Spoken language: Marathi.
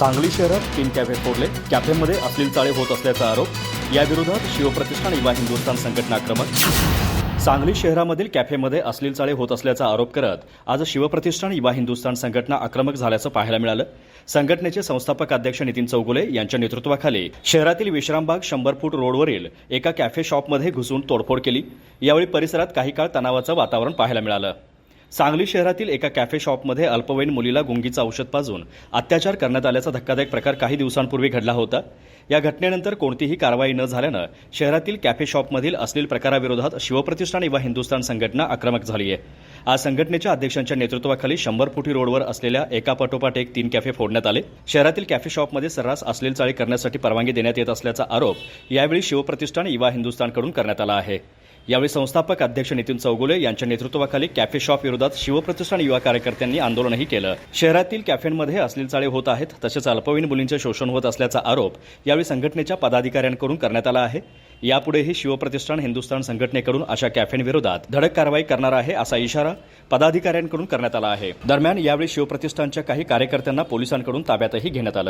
सांगली शहरात तीन कॅफे फोडले. कॅफेमध्ये अश्लील चाळे होत असल्याचा आरोप. याविरोधात शिवप्रतिष्ठान युवा हिंदुस्थान संघटना आक्रमक. सांगली शहरामधील कॅफेमध्ये अश्लील चाळे होत असल्याचा आरोप करत आज शिवप्रतिष्ठान युवा हिंदुस्थान संघटना आक्रमक झाल्याचं पाहायला मिळालं. संघटनेचे संस्थापक अध्यक्ष नितीन चौगुले यांच्या नेतृत्वाखाली शहरातील विश्रामबाग शंभर फूट रोडवरील एका कॅफे शॉपमध्ये घुसून तोडफोड केली. यावेळी परिसरात काही काळ तणावाचं वातावरण पाहायला मिळालं. सांगली शहरातील एका कॅफे शॉपमध्ये अल्पवयीन मुलीला गुंगीचं औषध पाजून अत्याचार करण्यात आल्याचा धक्कादायक प्रकार काही दिवसांपूर्वी घडला होता. या घटनेनंतर कोणतीही कारवाई न झाल्यानं शहरातील कॅफे शॉपमधील अश्लील प्रकाराविरोधात शिवप्रतिष्ठान युवा हिंदुस्थान संघटना आक्रमक झाली आहे. आज संघटनेच्या अध्यक्षांच्या नेतृत्वाखाली शंभर फुटी रोडवर असलेल्या एका पाठोपाठ एक तीन कॅफे फोडण्यात आले. शहरातील कॅफे शॉपमध्ये सर्रास अश्लील चाळी करण्यासाठी परवानगी देण्यात येत असल्याचा आरोप यावेळी शिवप्रतिष्ठान युवा हिंदुस्थानकडून करण्यात आला आहे. यावेळी संस्थापक अध्यक्ष नितीन चौगुले यांच्या नेतृत्वाखाली कॅफे शॉप विरोधात शिवप्रतिष्ठान युवा कार्यकर्त्यांनी आंदोलनही केलं. शहरातील कॅफेंमध्ये अश्लील चाळे होत आहेत तसेच अल्पवयीन मुलींचे शोषण होत असल्याचा आरोप यावेळी संघटनेच्या पदाधिकाऱ्यांकडून करण्यात आला आहे. यापुढेही शिवप्रतिष्ठान हिंदुस्थान संघटनेकडून अशा कॅफेंविरोधात धडक कारवाई करणार आहे असा इशारा पदाधिकाऱ्यांकडून करण्यात आला आहे. दरम्यान यावेळी शिवप्रतिष्ठानच्या काही कार्यकर्त्यांना पोलिसांकडून ताब्यातही घेण्यात आलं.